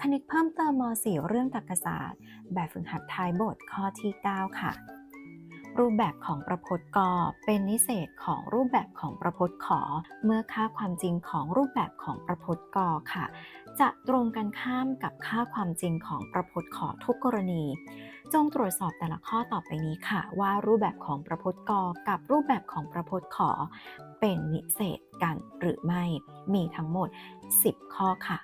คณิตเพิ่มเติมม .4 เรื่องตรรกศาสตร์ แบบฝึกหัดท้ายบทข้อที่ 9 ค่ะ รูปแบบของประพจน์กเป็นนิเศษของรูปแบบของประพจน์ขอ เมื่อค่าความจริงของรูปแบบของประพจน์กค่ะ จะตรงกันข้ามกับค่าความจริงของประพจน์ขอทุกกรณี จงตรวจสอบแต่ละข้อต่อไปนี้ค่ะ ว่ารูปแบบของประพจน์กกับรูปแบบของประพจน์ขอ เป็นนิเศษกันหรือไม่ มีทั้งหมด 10 ข้อค่ะ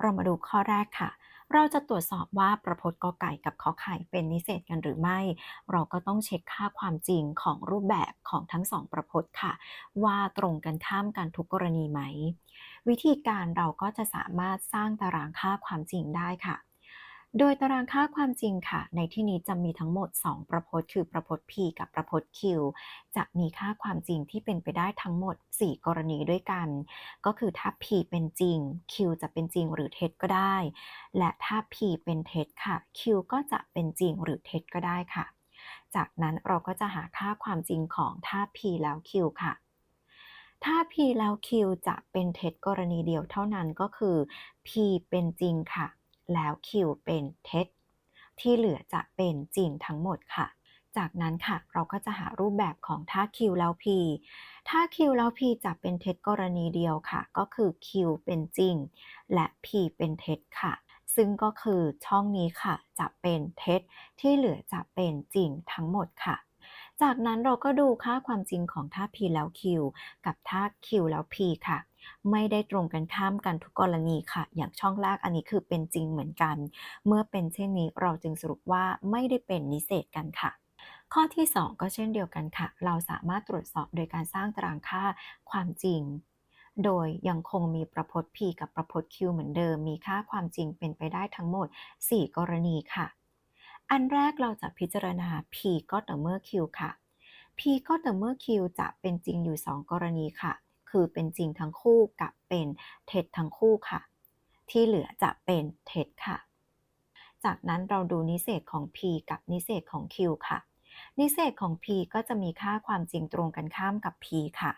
เรามาดูข้อแรกค่ะ เราจะตรวจสอบว่าประพจน์กอไก่กับขอไข่เป็นนิเศษกันหรือไม่ เราก็ต้องเช็คค่าความจริงของรูปแบบของทั้งสองประพจน์ค่ะ ว่าตรงกันข้ามกันทุกกรณีไหม วิธีการเราก็จะสามารถสร้างตารางค่าความจริงได้ค่ะ โดยตารางค่าความจริงค่ะ ในที่นี้จะมีทั้งหมด 2 ประพจน์คือประพจน์ p กับประพจน์ q จะมีค่าความจริงที่เป็นไปได้ทั้งหมด 4 กรณีด้วยกัน ก็คือถ้า p เป็นจริง q จะเป็นจริงหรือเท็จก็ได้ และถ้า p เป็นเท็จค่ะ q ก็จะเป็นจริงหรือเท็จก็ได้ค่ะ จากนั้นเราก็จะหาค่าความจริงของถ้า p แล้ว q ค่ะถ้า p แล้ว q จะเป็นเท็จกรณีเดียวเท่านั้นก็คือ p เป็นจริงค่ะ แล้ว q เป็นเท็จที่เหลือจะเป็นจริงทั้งหมดค่ะ จากนั้นค่ะเราก็จะหารูปแบบของถ้า q แล้ว p ถ้า q แล้ว p จะเป็นเท็จกรณีเดียวค่ะ ก็คือ q เป็นจริง และ p เป็นเท็จค่ะ ซึ่งก็คือช่องนี้ค่ะ จะเป็นเท็จที่เหลือจะเป็นจริงทั้งหมดค่ะจากนั้นเราก็ดูค่าความจริงของท่า p แล้ว q กับท่า q แล้ว p ค่ะ ไม่ได้ตรงกันข้ามกันทุกกรณีค่ะ อย่างช่องแรกอันนี้คือเป็นจริงเหมือนกัน เมื่อเป็นเช่นนี้เราจึงสรุปว่าไม่ได้เป็นนิเศษกันค่ะข้อที่ 2 ก็เช่นเดียวกันค่ะ เราสามารถตรวจสอบโดยการสร้างตารางค่าความจริง โดยยังคงมีประพจน์ p กับประพจน์ q เหมือนเดิม มีค่าความจริงเป็นไปได้ทั้งหมด 4 กรณีค่ะ อันแรกเราจะพิจารณา p ก็ต่อเมื่อ q ค่ะ p ก็ต่อเมื่อ q จะเป็นจริงอยู่ 2 กรณีค่ะ คือเป็นจริงทั้งคู่กับเป็นเท็จทั้งคู่ค่ะ ที่เหลือจะเป็นเท็จค่ะ จากนั้นเราดูนิเศษของ p กับนิเศษของ q ค่ะ นิเศษของ p ก็จะมีค่าความจริงตรงกันข้ามกับ p ค่ะ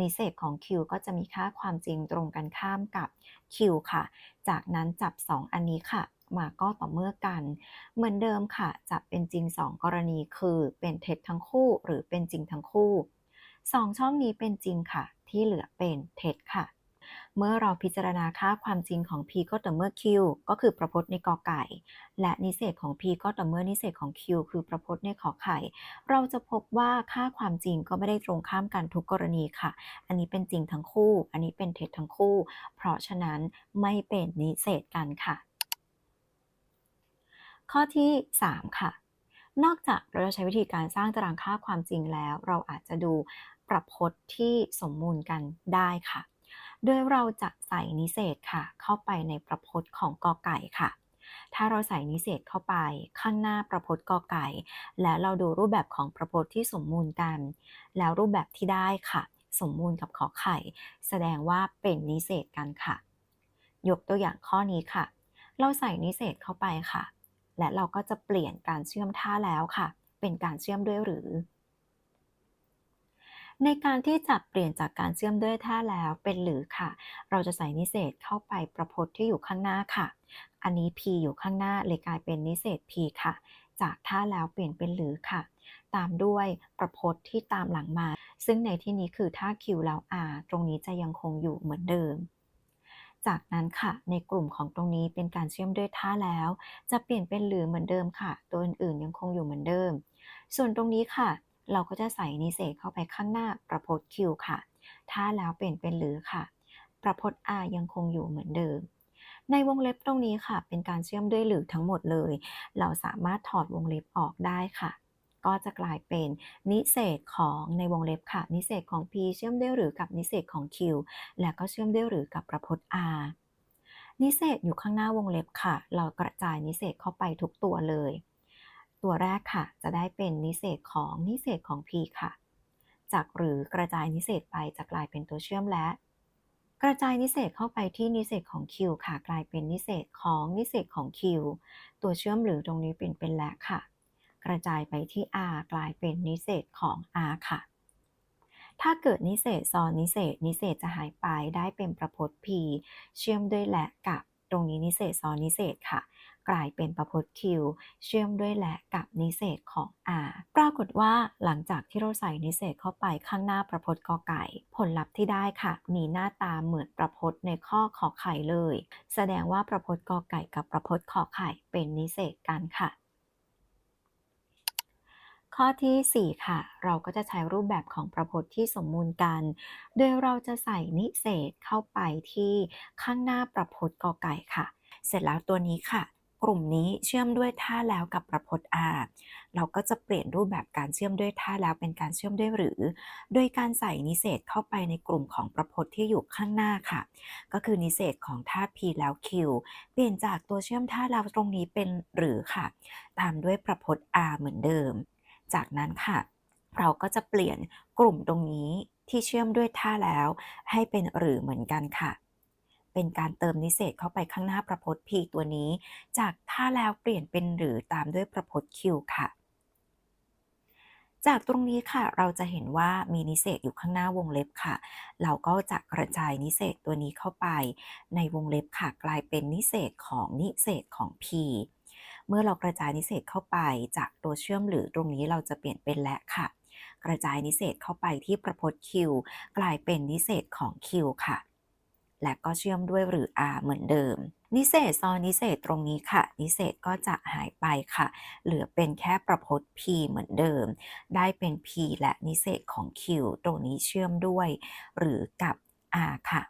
นิเศษของ q ก็จะมีค่าความจริงตรงกันข้ามกับ q ค่ะ จากนั้นจับ 2 อันนี้ค่ะมาก็ต่อเมื่อกัน เหมือนเดิมค่ะ จะเป็นจริง 2 กรณีคือเป็นเท็จทั้งคู่หรือเป็นจริงทั้งคู่ 2 ช่องนี้เป็นจริงค่ะ ที่เหลือเป็นเท็จค่ะ เมื่อเราพิจารณาค่าความจริงของ p ก็ต่อเมื่อ q ก็คือประพจน์ในกอไก่ และนิเศษของ p ก็ต่อเมื่อนิเศษของ q คือประพจน์ในขอไข่ เราจะพบว่าค่าความจริงก็ไม่ได้ตรงข้ามกันทุกกรณีค่ะ อันนี้เป็นจริงทั้งคู่ อันนี้เป็นเท็จทั้งคู่ เพราะฉะนั้นไม่เป็นนิเศษกันค่ะ ข้อที่ 3 ค่ะนอกจากเราจะใช้วิธีการสร้างตารางค่าความจริงแล้ว เราอาจจะดู ประพจน์ที่สมมูลกันได้ค่ะ โดยเราจะใส่นิเศษค่ะ เข้าไปในประพจน์ของกอไก่ค่ะ ถ้าเราใส่นิเศษเข้าไปข้างหน้าประพจน์กอไก่ และเราดูรูปแบบของประพจน์ที่สมมูลกัน แล้วรูปแบบที่ได้ค่ะ สมมูลกับขอไข่ แสดงว่าเป็นนิเศษกันค่ะ ยกตัวอย่างข้อนี้ค่ะ เราใส่นิเศษเข้าไปค่ะ และเราก็จะเปลี่ยนการเชื่อมท่าแล้วค่ะ เป็นการเชื่อมด้วยหรือ ในการที่จะเปลี่ยนจากการเชื่อมด้วยท่าแล้วเป็นหรือค่ะ เราจะใส่นิเศษเข้าไปประพจน์ที่อยู่ข้างหน้าค่ะ อันนี้ p อยู่ข้างหน้าเลยกลายเป็นนิเศษ p ค่ะ จากท่าแล้วเปลี่ยนเป็นหรือค่ะ ตามด้วยประพจน์ที่ตามหลังมา ซึ่งในที่นี้คือท่า q แล้ว r ตรงนี้จะยังคงอยู่เหมือนเดิมจากนั้นค่ะ ในกลุ่มของตรงนี้เป็นการเชื่อมด้วยท่าแล้ว จะเปลี่ยนเป็นหรือเหมือนเดิมค่ะ ตัวอื่นๆยังคงอยู่เหมือนเดิม ส่วนตรงนี้ค่ะ เราก็จะใส่นิเศษเข้าไปข้างหน้าประพจน์ q ค่ะท่าแล้วเปลี่ยนเป็นหรือค่ะ ประพจน์ r ยังคงอยู่เหมือนเดิม ในวงเล็บตรงนี้ค่ะ เป็นการเชื่อมด้วยหรือทั้งหมดเลย เราสามารถถอดวงเล็บออกได้ค่ะ ก็จะกลายเป็นนิเศษของในวงเล็บค่ะ นิเศษของ p เชื่อมด้วยหรือกับนิเศษของ q และก็เชื่อมด้วยหรือกับประพจน์ r นิเศษอยู่ข้างหน้าวงเล็บค่ะ เรากระจายนิเศษเข้าไปทุกตัวเลย ตัวแรกค่ะ จะได้เป็นนิเศษของนิเศษของ p ค่ะ จากหรือกระจายนิเศษไปจะกลายเป็นตัวเชื่อมและ กระจายนิเศษเข้าไปที่นิเศษของ q ค่ะ กลายเป็นนิเศษของนิเศษของ q ตัวเชื่อมหรือตรงนี้เปลี่ยนเป็นและค่ะ กระจายไปที่ r กลายเป็นนิเศษของ r ค่ะ ถ้าเกิดนิเศษซ้อนนิเศษนิเศษจะหายไปได้เป็นประพจน์ P เชื่อมด้วยและกับ ตรงนี้นิเศษซ้อนนิเศษค่ะ กลายเป็นประพจน์ Q เชื่อมด้วยและกับนิเศษของ R ปรากฏว่าหลังจากที่เราใส่นิเศษเข้าไปข้างหน้าประพจน์กอไก่ ผลลัพธ์ที่ได้ค่ะ มีหน้าตาเหมือนประพจน์ในข้อขอไข่เลย แสดงว่าประพจน์กอไก่กับประพจน์ขอไข่เป็นนิเศษกันค่ะ ข้อทีสี่ 4 ค่ะ เราก็จะใช้รูปแบบของประพจน์ที่สมมูลกัน โดยเราจะใส่นิเศษเข้าไปที่ข้างหน้าประพจน์กอไก่ค่ะ เสร็จแล้วตัวนี้ค่ะ กลุ่มนี้เชื่อมด้วยท่าแล้วกับประพจน์ R เราก็จะเปลี่ยนรูปแบบการเชื่อมด้วยท่าแล้วเป็นการเชื่อมด้วยหรือ โดยการใส่นิเศษเข้าไปในกลุ่มของประพจน์ที่อยู่ข้างหน้าค่ะ ก็คือนิเศษของท่า P แล้ว Q เปลี่ยนจากตัวเชื่อมท่าแล้วตรงนี้เป็นหรือค่ะ ตามด้วยประพจน์ R เหมือนเดิม จากนั้นค่ะ เราก็จะเปลี่ยนกลุ่มตรงนี้ที่เชื่อมด้วยท่าแล้ว ให้เป็นหรือเหมือนกันค่ะ เป็นการเติมนิเศษเข้าไปข้างหน้าประพจน์ P ตัวนี้ จากท่าแล้วเปลี่ยนเป็นหรือตามด้วยประพจน์ Q ค่ะจากตรงนี้ค่ะเราจะเห็นว่ามีนิเศษอยู่ข้างหน้าวงเล็บค่ะ เราก็จะกระจายนิเศษตัวนี้เข้าไป ในวงเล็บค่ะกลายเป็นนิเศษของนิเศษของ P เมื่อเรากระจายนิเศษเข้าไปจากตัวเชื่อมหรือตรงนี้เราจะเปลี่ยนเป็นและค่ะ กระจายนิเศษเข้าไปที่ประพจน์ Q กลายเป็นนิเศษของ Q ค่ะ และก็เชื่อมด้วยหรือ R เหมือนเดิม นิเศษซ้อนนิเศษตรงนี้ค่ะ นิเศษก็จะหายไปค่ะ เหลือเป็นแค่ประพจน์ P เหมือนเดิม ได้เป็น P และนิเศษของ Q ตรงนี้เชื่อมด้วย หรือกับ R ค่ะ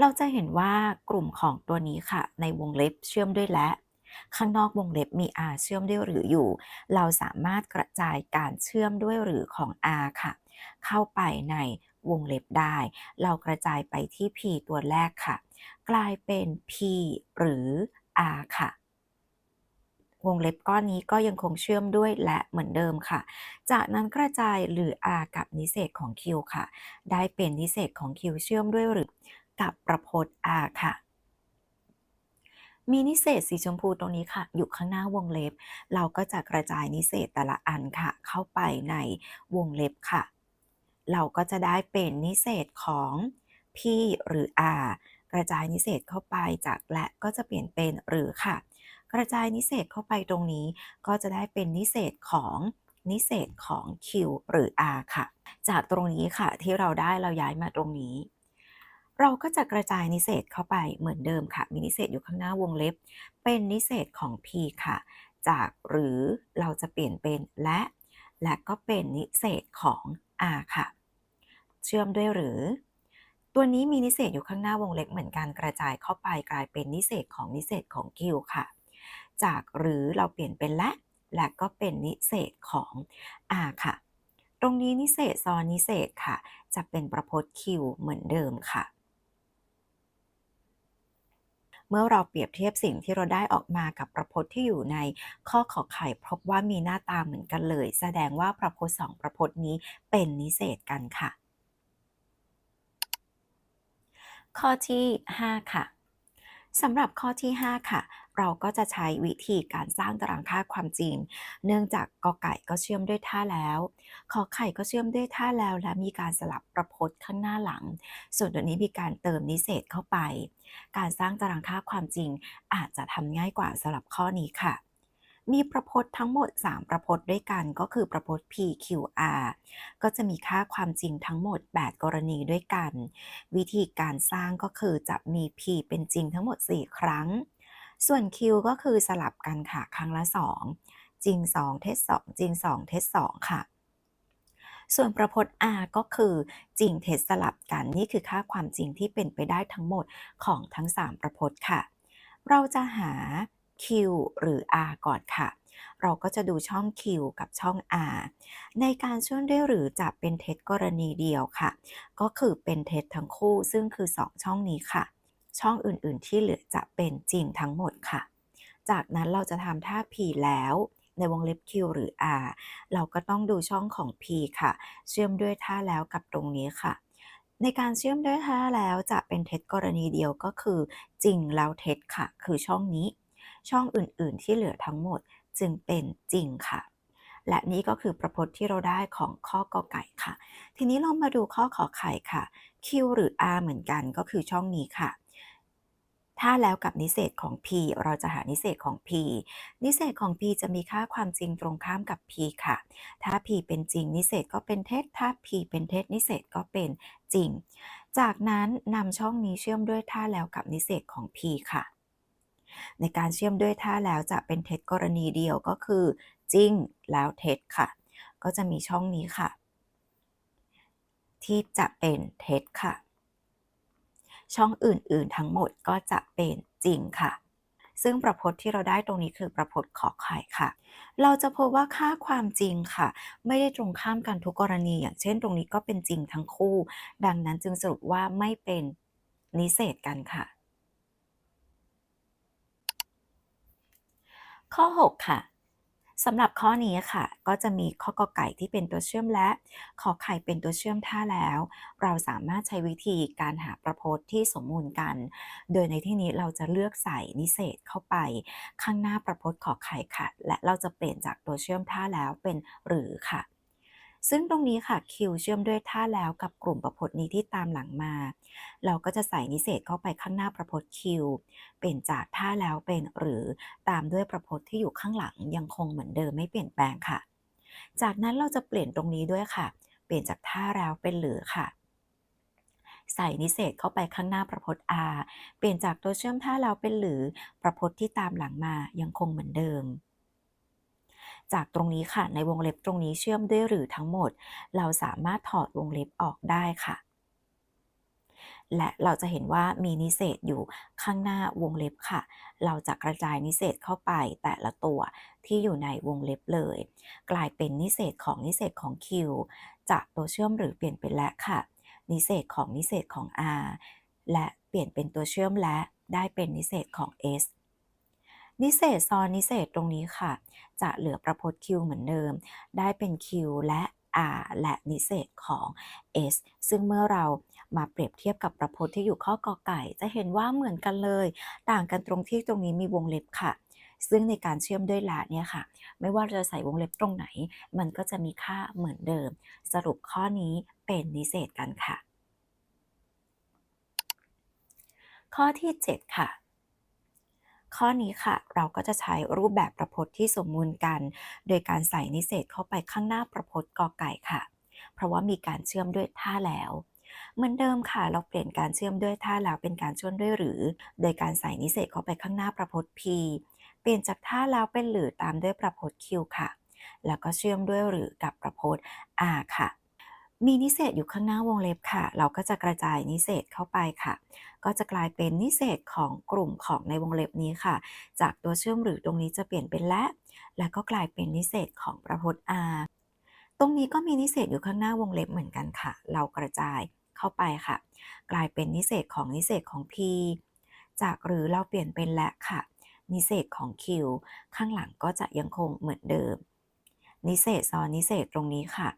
เราจะเห็นว่ากลุ่มของตัวนี้ค่ะ ในวงเล็บเชื่อมด้วยและ ข้างนอกวงเล็บมี R เชื่อมด้วยหรืออยู่ เราสามารถกระจายการเชื่อมด้วยหรือของ R ค่ะ เข้าไปในวงเล็บได้ เรากระจายไปที่ P ตัวแรกค่ะ กลายเป็น P หรือ R ค่ะ วงเล็บก้อนนี้ก็ยังคงเชื่อมด้วยและเหมือนเดิมค่ะ จากนั้นกระจายหรือ R กับนิเศษของ Q ค่ะ ได้เป็นนิเศษของ Q เชื่อมด้วยหรือ กับประพจน์ R ค่ะ มีนิเศษสีชมพูตรงนี้ค่ะ อยู่ข้างหน้าวงเล็บ เราก็จะกระจายนิเศษแต่ละอันค่ะ เข้าไปในวงเล็บค่ะ เราก็จะได้เป็นนิเศษของ P หรือ R กระจายนิเศษเข้าไปจากและก็จะเปลี่ยนเป็นหรือค่ะ กระจายนิเศษเข้าไปตรงนี้ก็จะได้เป็นนิเศษของนิเศษของ Q หรือ R ค่ะ จากตรงนี้ค่ะที่เราได้เราย้ายมาตรงนี้ เราก็จะกระจายนิเศษเข้าไปเหมือนเดิมค่ะ มีนิเศษอยู่ข้างหน้าวงเล็บ เป็นนิเศษของ P ค่ะ จากหรือเราจะเปลี่ยนเป็นและ และก็เป็นนิเศษของ R ค่ะ เชื่อมด้วยหรือ ตัวนี้มีนิเศษอยู่ข้างหน้าวงเล็บเหมือนกันกระจายเข้าไปกลายเป็นนิเศษของนิเศษของ Q ค่ะ จากหรือเราเปลี่ยนเป็นและ และก็เป็นนิเศษของ R ค่ะ ตรงนี้นิเศษซ้อนนิเศษค่ะ จะเป็นประพจน์ Q เหมือนเดิมค่ะ เมื่อเราเปรียบเทียบสิ่งที่เราได้ออกมากับประพจน์ที่อยู่ในข้อขอไข่พบว่ามีหน้าตาเหมือนกันเลย แสดงว่าประพจน์สองประพจน์นี้เป็นนิเศษกันค่ะ ข้อที่ 5 ค่ะสำหรับข้อที่ 5 ค่ะ เราก็จะใช้วิธีการสร้างตารางค่าความจริง เนื่องจากกอไก่ก็เชื่อมด้วยท่าแล้วขอไข่ก็เชื่อมด้วยท่าแล้ว และมีการสลับประพจน์ข้างหน้าหลัง ส่วนตัวนี้มีการเติมนิเศษเข้าไป การสร้างตารางค่าความจริงอาจจะทำง่ายกว่าสำหรับข้อนี้ค่ะมีประพจน์ทั้งหมด 3 ประพจน์ด้วยกันก็คือประพจน์ P Q R ก็จะมีค่าความจริงทั้งหมด 8 กรณีด้วยกัน วิธีการสร้างก็คือจะมี P เป็นจริงทั้งหมด 4 ครั้ง ส่วน Q ก็คือสลับกันค่ะ ครั้งละ 2 จริง 2 เท็จ2จริง 2 เท็จ2ค่ะ ส่วนประพจน์ R ก็คือจริงเท็จสลับกันนี่คือค่าความจริงที่เป็นไปได้ทั้งหมดของทั้ง 3 ประพจน์ค่ะ เราจะหา Q หรือ R ก่อนค่ะ เราก็จะดูช่อง Q กับช่อง R ในการช่วยด้วยหรือจะเป็นเท็จกรณีเดียวค่ะ ก็คือเป็นเท็จทั้งคู่ซึ่งคือ 2 ช่องนี้ค่ะ ช่องอื่นๆ ที่เหลือจะเป็นจริงทั้งหมดค่ะ จากนั้นเราจะทำท่า P แล้วในวงเล็บ Q หรือ R เราก็ต้องดูช่องของ P ค่ะ เชื่อมด้วยท่าแล้วกับตรงนี้ค่ะ ในการเชื่อมด้วยท่าแล้วจะเป็นเท็จกรณีเดียวก็คือ จริงแล้วเท็จค่ะ คือช่องนี้ ช่องอื่นๆ ที่เหลือทั้งหมดจึงเป็นจริงค่ะ และนี่ก็คือประพจน์ที่เราได้ของข้อกอไก่ค่ะ ทีนี้เรามาดูข้อขอไข่ค่ะ Q หรือ R เหมือนกันก็คือช่องนี้ค่ะ ถ้าแล้วกับนิเศษของ P เราจะหานิเศษของ P นิเศษของ P จะมีค่าความจริงตรงข้ามกับ P ค่ะ ถ้า P เป็นจริงนิเศษก็เป็นเท็จ ถ้า P เป็นเท็จนิเศษก็เป็นจริง จากนั้นนำช่องนี้เชื่อมด้วยท่าแล้วกับนิเศษของ P ค่ะ ในการเชื่อมด้วยท่าแล้วจะเป็นเท็จกรณีเดียวก็คือ จริงแล้วเท็จค่ะ ก็จะมีช่องนี้ค่ะ ที่จะเป็นเท็จค่ะ ช่องอื่น ๆ ทั้งหมดก็จะเป็นจริงค่ะ ซึ่งประพจน์ที่เราได้ตรงนี้คือประพจน์ขอไข่ค่ะ เราจะพบว่าค่าความจริงค่ะ ไม่ได้ตรงข้ามกันทุกกรณี อย่างเช่น ตรงนี้ก็เป็นจริงทั้งคู่ ดังนั้นจึงสรุปว่าไม่เป็นนิเศษกันค่ะ ข้อ 6 ค่ะ สำหรับข้อนี้ค่ะ ก็จะมีข้อกอไก่ที่เป็นตัวเชื่อมและขอไข่เป็นตัวเชื่อมท่าแล้ว เราสามารถใช้วิธีการหาประพจน์ที่สมมูลกัน โดยในที่นี้เราจะเลือกใส่นิเศษเข้าไปข้างหน้าประพจน์ขอไข่ค่ะ และเราจะเปลี่ยนจากตัวเชื่อมท่าแล้วเป็นหรือค่ะ ซึ่งตรงนี้ค่ะ Q เชื่อมด้วยท่าแล้วกับกลุ่มประพจน์นี้ที่ตามหลังมา เราก็จะใส่นิเศษเข้าไปข้างหน้าประพจน์ Q เปลี่ยนจากท่าแล้วเป็นหรือตามด้วยประพจน์ที่อยู่ข้างหลังยังคงเหมือนเดิมไม่เปลี่ยนแปลงค่ะ จากนั้นเราจะเปลี่ยนตรงนี้ด้วยค่ะ เปลี่ยนจากท่าแล้วเป็นหรือค่ะใส่นิเศษเข้าไปข้างหน้าประพจน์ R เปลี่ยนจากตัวเชื่อมท่าแล้วเป็นหรือประพจน์ที่ตามหลังมายังคงเหมือนเดิม จากตรงนี้ค่ะ ในวงเล็บตรงนี้เชื่อมด้วยหรือทั้งหมด เราสามารถถอดวงเล็บออกได้ค่ะ และเราจะเห็นว่ามีนิเศษอยู่ข้างหน้าวงเล็บค่ะ เราจะกระจายนิเศษเข้าไปแต่ละตัวที่อยู่ในวงเล็บเลย กลายเป็นนิเศษของนิเศษของ Q จากตัวเชื่อมหรือเปลี่ยนเป็นและค่ะ นิเศษของนิเศษของ R และเปลี่ยนเป็นตัวเชื่อมและได้เป็นนิเศษของ S นิเศษซ้อนนิเศษตรงนี้ค่ะ จะเหลือประพจน์ Q เหมือนเดิม ได้เป็น Q และ R และนิเศษของ S ซึ่งเมื่อเรามาเปรียบเทียบกับประพจน์ที่อยู่ข้อกอไก่ จะเห็นว่าเหมือนกันเลย ต่างกันตรงที่ตรงนี้มีวงเล็บค่ะ ซึ่งในการเชื่อมด้วยละเนี่ยค่ะ ไม่ว่าเราจะใส่วงเล็บตรงไหน มันก็จะมีค่าเหมือนเดิม สรุปข้อนี้เป็นนิเศษกันค่ะ ข้อที่ 7 ค่ะ ข้อนี้ค่ะเราก็จะใช้รูปแบบประพจน์ที่สมมูลกัน โดยการใส่นิเศษเข้าไปข้างหน้าประพจน์กอไก่ค่ะ เพราะว่ามีการเชื่อมด้วยท่าแล้วเหมือนเดิมค่ะ เราเปลี่ยนการเชื่อมด้วยท่าแล้วเป็นการเชื่อมด้วยหรือ โดยการใส่นิเศษเข้าไปข้างหน้าประพจน์ P เปลี่ยนจากท่าแล้วเป็นหรือตามด้วยประพจน์ Q ค่ะ แล้วก็เชื่อมด้วยหรือกับประพจน์ R ค่ะ มีนิเศษอยู่ข้างหน้าวงเล็บค่ะ เราก็จะกระจายนิเศษเข้าไปค่ะ ก็จะกลายเป็นนิเศษของกลุ่มของในวงเล็บนี้ค่ะ จากตัวเชื่อมหรือตรงนี้จะเปลี่ยนเป็นและ แล้วก็กลายเป็นนิเศษของประพจน์ R ตรงนี้ก็มีนิเศษอยู่ข้างหน้าวงเล็บเหมือนกันค่ะ เรากระจายเข้าไปค่ะ กลายเป็นนิเศษของนิเศษของ P จากหรือเราเปลี่ยนเป็นและค่ะ นิเศษของ Q ข้างหลังก็จะยังคงเหมือนเดิม นิเศษซ้อนนิเศษตรงนี้ค่ะ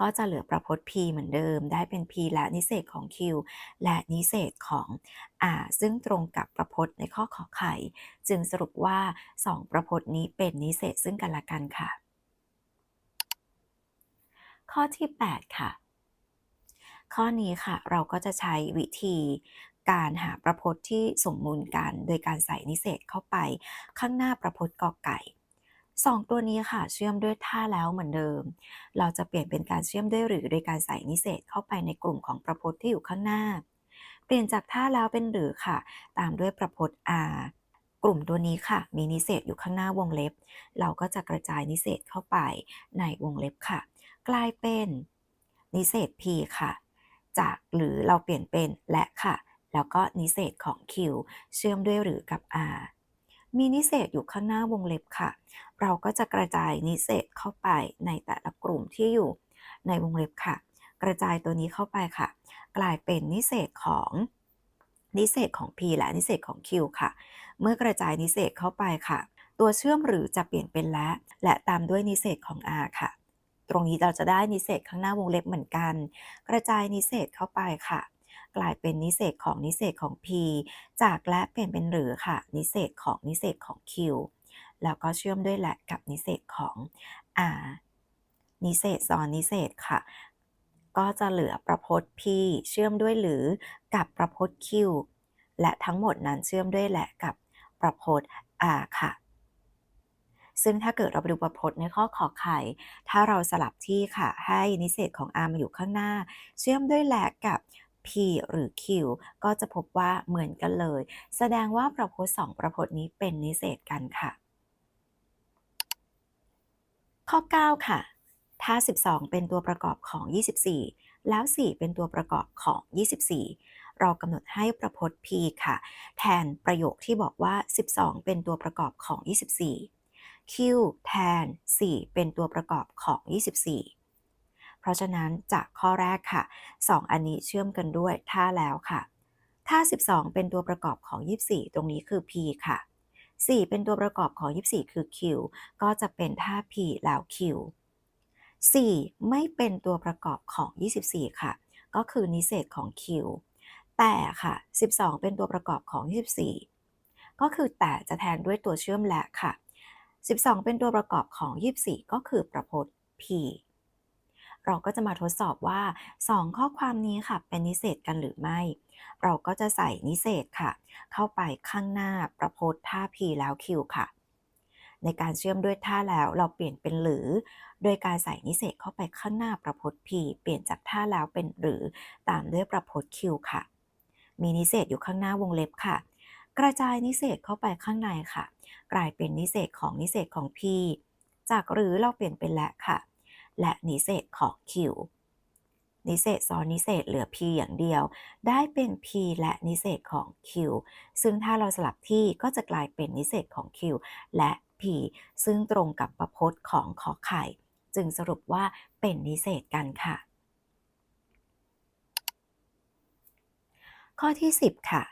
ก็จะเหลือประพจน์ P เหมือนเดิม ได้เป็น P และนิเศษของ Q และนิเศษของ R ซึ่งตรงกับประพจน์ในข้อขอไข่ จึงสรุปว่า 2 ประพจน์นี้เป็นนิเศษซึ่งกันและกันค่ะ ข้อที่ 8 ค่ะ ข้อนี้ค่ะเราก็จะใช้วิธีการหาประพจน์ที่สมมูลกัน โดยการใส่นิเศษเข้าไป ข้างหน้าประพจน์กอไก่ 2 ตัวนี้ค่ะ เชื่อมด้วยท่าแล้วเหมือนเดิม เราจะเปลี่ยนเป็นการเชื่อมด้วยหรือโดยการใส่นิเศษเข้าไปในกลุ่มของประพจน์ที่อยู่ข้างหน้า เปลี่ยนจากท่าแล้วเป็นหรือค่ะ ตามด้วยประพจน์ R กลุ่มตัวนี้ค่ะ มีนิเศษอยู่ข้างหน้าวงเล็บ เราก็จะกระจายนิเศษเข้าไปในวงเล็บค่ะ กลายเป็นนิเศษ P ค่ะ จากหรือเราเปลี่ยนเป็นและค่ะ แล้วก็นิเศษของ Q เชื่อมด้วยหรือกับ R มีนิเศษอยู่ข้างหน้าวงเล็บค่ะ เราก็จะกระจายนิเศษเข้าไปในแต่ละกลุ่มที่อยู่ในวงเล็บค่ะ กระจายตัวนี้เข้าไปค่ะ กลายเป็นนิเศษของนิเศษของ P และนิเศษของ Q ค่ะ เมื่อกระจายนิเศษเข้าไปค่ะ ตัวเชื่อมหรือจะเปลี่ยนเป็นและ และตามด้วยนิเศษของ R ค่ะ ตรงนี้เราจะได้นิเศษข้างหน้าวงเล็บเหมือนกัน กระจายนิเศษเข้าไปค่ะ กลายเป็นนิเศษของนิเศษของ P จากและเปลี่ยนเป็นหรือค่ะ นิเศษของนิเศษของ Q แล้วก็เชื่อมด้วยแหละกับนิเศษของ R นิเศษซ้อนนิเศษค่ะ ก็จะเหลือประพจน์ P เชื่อมด้วยหรือกับประพจน์ Q และทั้งหมดนั้นเชื่อมด้วยแหละกับประพจน์ R ค่ะซึ่งถ้าเกิดเราไปดูประพจน์ในข้อขอไข่ ถ้าเราสลับที่ค่ะ ให้นิเศษของ R มาอยู่ข้างหน้า เชื่อมด้วยแหละกับ P หรือ Q ก็จะพบว่าเหมือนกันเลย แสดงว่าประพจน์2ประพจน์นี้เป็นนิเศษกันค่ะ ข้อ 9 ค่ะ ถ้า 12 เป็นตัวประกอบของ 24 แล้ว 4 เป็นตัวประกอบของ 24 เรากำหนดให้ประพจน์ P ค่ะ แทนประโยคที่บอกว่า 12 เป็นตัวประกอบของ 24 Q แทน 4 เป็นตัวประกอบของ 24 เพราะฉะนั้นจากข้อแรกค่ะ 2 อันนี้เชื่อมกันด้วยท่าแล้วค่ะ ถ้า 12 เป็นตัวประกอบของ 24 ตรงนี้คือ P ค่ะ 4 เป็นตัวประกอบของ 24 คือ Q ก็จะเป็นท่า P แล้ว Q 4 ไม่เป็นตัวประกอบของ 24 ค่ะ ก็คือนิเศษของ Q แต่ค่ะ 12 เป็นตัวประกอบของ 24 ก็คือแต่จะแทนด้วยตัวเชื่อมและค่ะ 12 เป็นตัวประกอบของ 24 ก็คือประพจน์ P เราก็จะมาทดสอบว่า 2 ข้อความนี้ค่ะ เป็นนิเศษกันหรือไม่ เราก็จะใส่นิเศษค่ะ เข้าไปข้างหน้าประพจน์ท่า P แล้ว Q ค่ะ ในการเชื่อมด้วยท่าแล้วเราเปลี่ยนเป็นหรือ โดยการใส่นิเศษเข้าไปข้างหน้าประพจน์ P เปลี่ยนจากท่าแล้วเป็นหรือ ตามด้วยประพจน์ Q ค่ะ มีนิเศษอยู่ข้างหน้าวงเล็บค่ะกระจายนิเศษเข้าไปข้างในค่ะ กลายเป็นนิเศษของนิเศษของ P จากหรือเราเปลี่ยนเป็นและค่ะ และนิเศษของ Q นิเศษซ้อนนิเศษเหลือ P อย่างเดียว ได้เป็น P และนิเศษของ Q ซึ่งถ้าเราสลับที่ก็จะกลายเป็นนิเศษของ Q และ P ซึ่งตรงกับประพจน์ของขอไข่ จึงสรุปว่าเป็นนิเศษกันค่ะ ข้อที่ 10 ค่ะ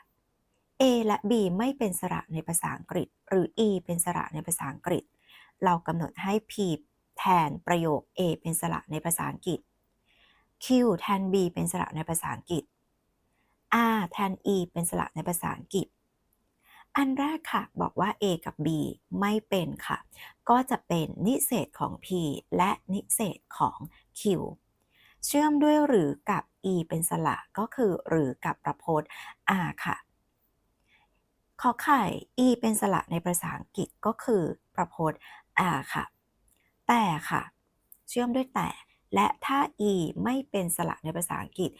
A และ B ไม่เป็นสระในภาษาอังกฤษ หรือ E เป็นสระในภาษาอังกฤษ เรากำหนดให้ P แทนประโยค A เป็นสระในภาษาอังกฤษ Q แทน B เป็นสระในภาษาอังกฤษ R แทน E เป็นสระในภาษาอังกฤษ อันแรกค่ะ บอกว่า A กับ B ไม่เป็นค่ะ ก็จะเป็นนิเศษของ P และนิเศษของ Q เชื่อมด้วยหรือกับ E เป็นสระก็คือหรือกับประพจน์ R ค่ะ ขอไข่ E เป็นสระในภาษาอังกฤษก็คือประพจน์ R ค่ะ แต่ค่ะ เชื่อมด้วยแต่ และถ้า E ไม่เป็นสระในภาษาอังกฤษ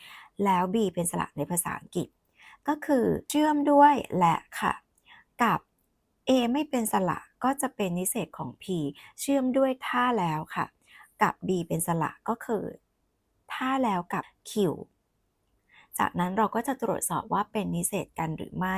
แล้ว B เป็นสระในภาษาอังกฤษ ก็คือเชื่อมด้วยและค่ะ กับ A ไม่เป็นสระก็จะเป็นนิเศษของ P เชื่อมด้วยท่าแล้วค่ะ กับ B เป็นสระก็คือท่าแล้วกับ Q จากนั้นเราก็จะตรวจสอบว่าเป็นนิเศษกันหรือไม่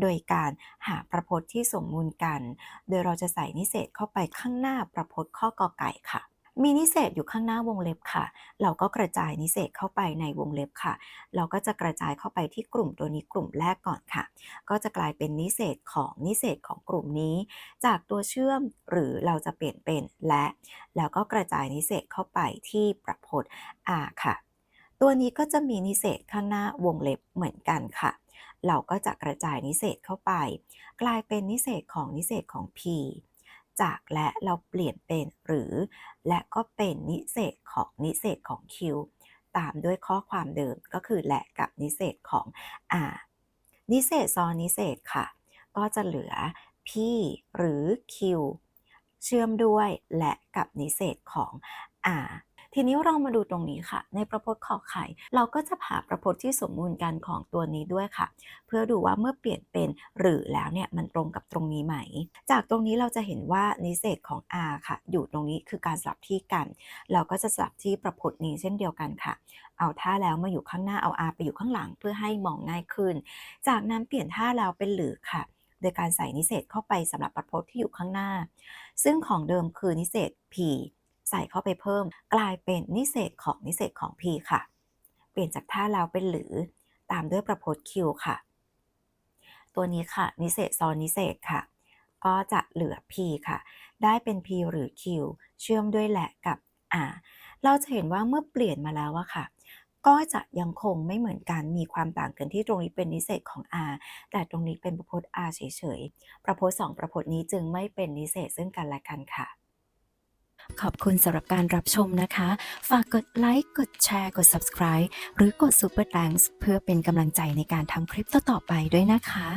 โดยการหาประพจน์ที่สมมูลกัน โดยเราจะใส่นิเศษเข้าไปข้างหน้าประพจน์ข้อกอไก่ค่ะมีนิเศษอยู่ข้างหน้าวงเล็บค่ะ เราก็กระจายนิเศษเข้าไปในวงเล็บค่ะ เราก็จะกระจายเข้าไปที่กลุ่มตัวนี้กลุ่มแรกก่อนค่ะ ก็จะกลายเป็นนิเศษของนิเศษของกลุ่มนี้ จากตัวเชื่อมหรือเราจะเปลี่ยนเป็นและ แล้วก็กระจายนิเศษเข้าไปที่ประพจน์ R ค่ะ ตัวนี้ก็จะมีนิเศษข้างหน้าวงเล็บเหมือนกันค่ะ เราก็จะกระจายนิเศษเข้าไป กลายเป็นนิเศษของนิเศษของ P จากและเราเปลี่ยนเป็นหรือ และก็เป็นนิเศษของนิเศษของ Q ตามด้วยข้อความเดิมก็คือและกับนิเศษของ R นิเศษซ้อนนิเศษค่ะ ก็จะเหลือ P หรือ Q เชื่อมด้วยและกับนิเศษของ R ทีนี้เรามาดูตรงนี้ค่ะ ในประพจน์ขอไข่ เราก็จะหาประพจน์ที่สมมูลกันของตัวนี้ด้วยค่ะ เพื่อดูว่าเมื่อเปลี่ยนเป็นหรือแล้วเนี่ยมันตรงกับตรงนี้ไหม จากตรงนี้เราจะเห็นว่านิเศษของ R ค่ะ อยู่ตรงนี้คือการสลับที่กัน เราก็จะสลับที่ประพจน์นี้เช่นเดียวกันค่ะ เอาท่าแล้วมาอยู่ข้างหน้าเอา R ไปอยู่ข้างหลังเพื่อให้มองง่ายขึ้น จากนั้นเปลี่ยนท่าแล้วเป็นหรือค่ะโดยการใส่นิเศษเข้าไปสำหรับประพจน์ที่อยู่ข้างหน้า ซึ่งของเดิมคือนิเศษ P ใส่เข้าไปเพิ่ม กลายเป็นนิเศษของนิเศษของ P ค่ะ เปลี่ยนจากท่าแล้วเป็นหรือ ตามด้วยประพจน์ Q ค่ะ ตัวนี้ค่ะนิเศษซ้อนนิเศษค่ะ ก็จะเหลือ P ค่ะ ได้เป็น P หรือ Q เชื่อมด้วยแหละกับ R เราจะเห็นว่าเมื่อเปลี่ยนมาแล้วอะค่ะ ก็จะยังคงไม่เหมือนกัน มีความต่างกันที่ตรงนี้เป็นนิเศษของ R แต่ตรงนี้เป็นประพจน์ R เฉยๆ ประพจน์2ประพจน์นี้จึงไม่เป็นนิเศษซึ่งกันและกันค่ะ ขอบคุณสำหรับการรับชมนะคะ ฝากกดไลค์ กดแชร์ กด subscribe หรือกด super thanks เพื่อเป็นกำลังใจในการทำคลิปต่อๆไปด้วยนะคะ